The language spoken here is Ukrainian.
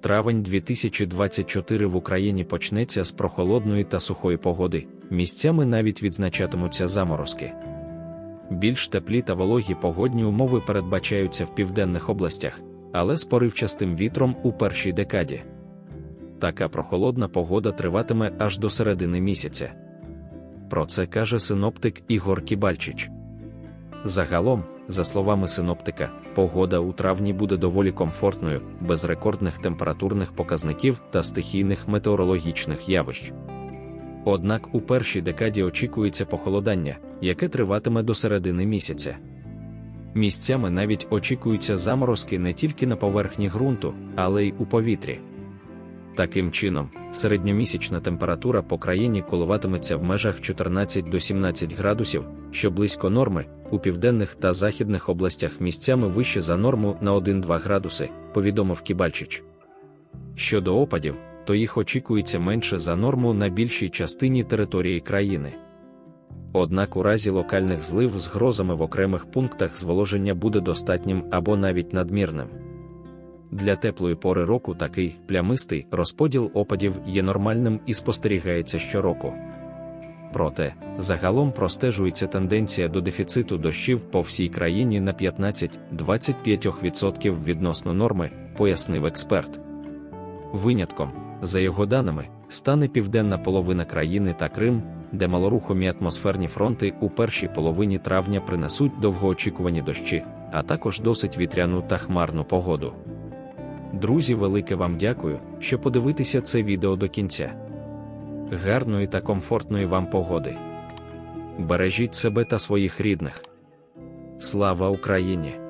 Травень 2024 в Україні почнеться з прохолодної та сухої погоди, місцями навіть відзначатимуться заморозки. Більш теплі та вологі погодні умови передбачаються в південних областях, але з поривчастим вітром у першій декаді. Така прохолодна погода триватиме аж до середини місяця. Про це каже синоптик Ігор Кібальчич. Загалом, за словами синоптика, погода у травні буде доволі комфортною, без рекордних температурних показників та стихійних метеорологічних явищ. Однак у першій декаді очікується похолодання, яке триватиме до середини місяця. Місцями навіть очікуються заморозки не тільки на поверхні ґрунту, але й у повітрі. Таким чином, середньомісячна температура по країні коливатиметься в межах 14 до 17 градусів, що близько норми, у південних та західних областях місцями вище за норму на 1-2 градуси, повідомив Кібальчич. Щодо опадів, то їх очікується менше за норму на більшій частині території країни. Однак у разі локальних злив з грозами в окремих пунктах зволоження буде достатнім або навіть надмірним. Для теплої пори року такий плямистий розподіл опадів є нормальним і спостерігається щороку. Проте, загалом простежується тенденція до дефіциту дощів по всій країні на 15-25% відносно норми, пояснив експерт. Винятком, за його даними, стане південна половина країни та Крим, де малорухомі атмосферні фронти у першій половині травня принесуть довгоочікувані дощі, а також досить вітряну та хмарну погоду. Друзі, велике вам дякую, що подивитися це відео до кінця. Гарної та комфортної вам погоди. Бережіть себе та своїх рідних. Слава Україні!